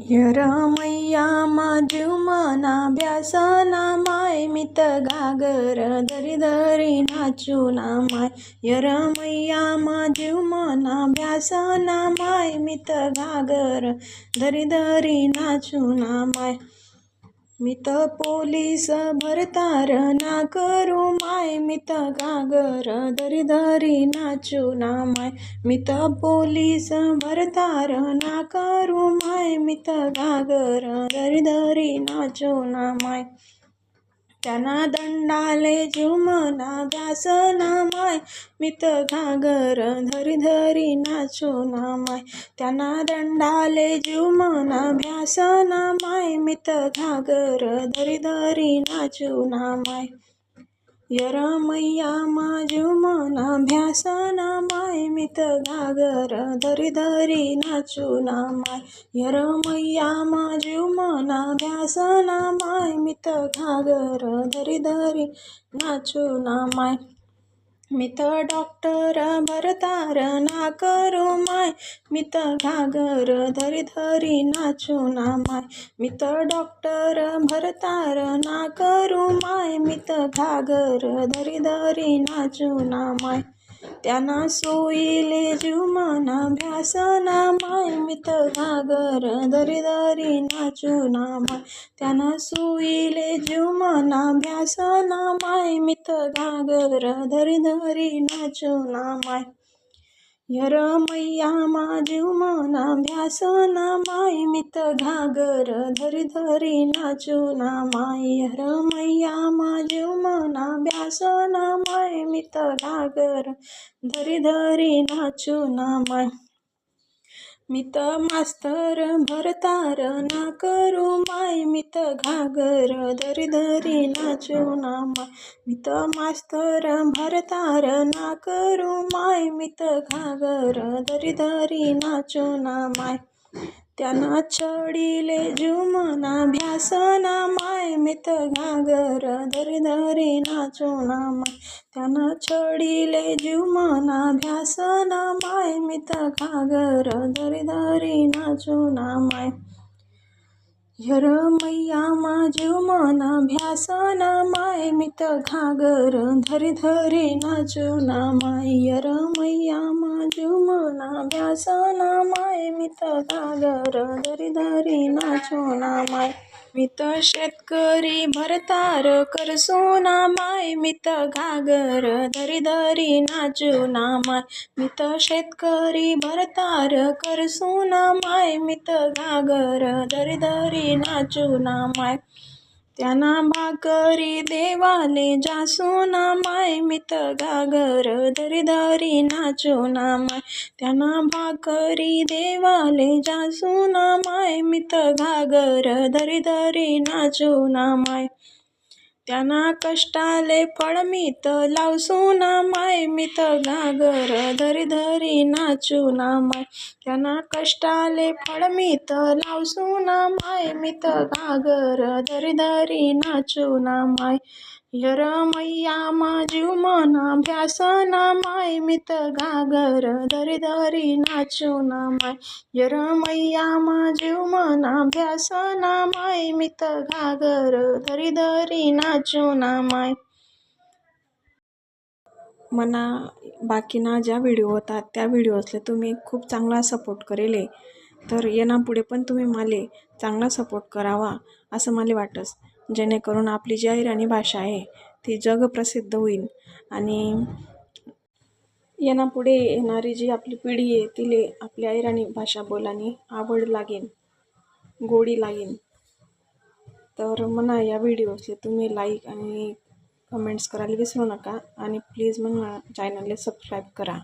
यरमय्या माझू मना भ्यासना माय मित घागर धरी धरी नाचू ना माय. यरमय्या माझू मना भ्यासना माय मित घागर धरी धरी नाचू ना माय. मित पोलीस भरतार ना करू माय मित घागर धरी धरी नाचू ना माय. मित पोलीस भरतार ना करू माय मित घागर धरी धरी नाचू ना माय. त्यांना दंडाले जुमना व्यासना माय मित घागर धरी धरी नाचू ना माय त्यांना दंडाले जुमना भ्यासना माय मित घागर धरी धरी नाचू ना माय यरामय्या माझू मना भ्यासना माय मित घागर धरी धरी नाचूना माय. यरमय्या माझू मना भ्यासना माय मित घागर धरी धरी नाचूना माय. मित डॉक्टर भरतार ना करू माय मित घागर धरी धरी नाचू ना माय मित डॉक्टर भरतार ना करू माय मित घागर धरी धरी नाचू ना माय त्यांना सोयीले जुमाना भ्यासना माय मित घागर धरी धरी नाचू ना माय. त्यांना सोयीले जुमाना भ्यासना माय मित घागर धरी धरी नामाय यर मैया यरमय्या माझू मना भ्यासना माय मित घागर धरी धरी नाचू ना माय. मैया माझू मना भ्यासना माय मित घागर धरी धरी नाचू ना माय. मित मास्तर भरतार ना करू माय मित घागर धरी धरी नाचू ना माय. मित मास्तर भरतार ना करू माय मित घागर धरी धरी नाचू ना माय. त्यांना चढिले जुमना भ्यासना माय मित घागर धरी धरी नाचू ना माय. त्यांना चढिले जुमना भ्यासना माय मित घागर धरी धरी माय. यर मैया यरमय्या मना भ्यासना माय मित घागर धरी धरी नाचू माय. माय मैया माझू मना भ्यासना माय मित घागर धरी धरी नाचना माय. मित शेतकरी भरतार करसो ना माय मित घागर धरी धरी नाचू ना माय मित शेतकरी भरतार करसो ना माय मित घागर धरी धरी नाचू ना माय त्यांना भाकरी देवाले जासू ना माय मित घागर धरी धरी ना माय त्यांना भाकरी देवाले जासू ना माय मित घागर दरीदारी नाचो ना माय त्यांना कष्टाले फळ मित लावसू ना माय मित घागर धरी धरी नाचू ना माय. त्यांना कष्टाले फळ मित लावसू ना माय मित घागर धरी धरी नाचू ना माय. यरमय्या माझीव मना भ्यासना माय मित घागर धरी धरी नाचू ना माय. यरमय्या माझू मना भ्यासना माय मित घागर दरी धरी नाचू ना माय. मना बाकीना ज्या व्हिडिओ होतात त्या व्हिडिओजले तुम्ही खूप चांगला सपोर्ट करेले. तर येणापुढे पण तुम्ही माले चांगला सपोर्ट करावा असं मला वाटस. जेणेकरून आपली जी अहिराणी भाषा आहे ती जगप्रसिद्ध होईल. आणि येणापुढे येणारी जी आपली पिढी आहे तिले आपली अहिराणी भाषा बोलानी आवड लागेल गोडी लागेल. तर म्हणा या व्हिडिओजले तुम्ही लाईक आणि कमेंट्स करायला विसरू नका. आणि प्लीज म्हणा चॅनलला सबस्क्राईब करा.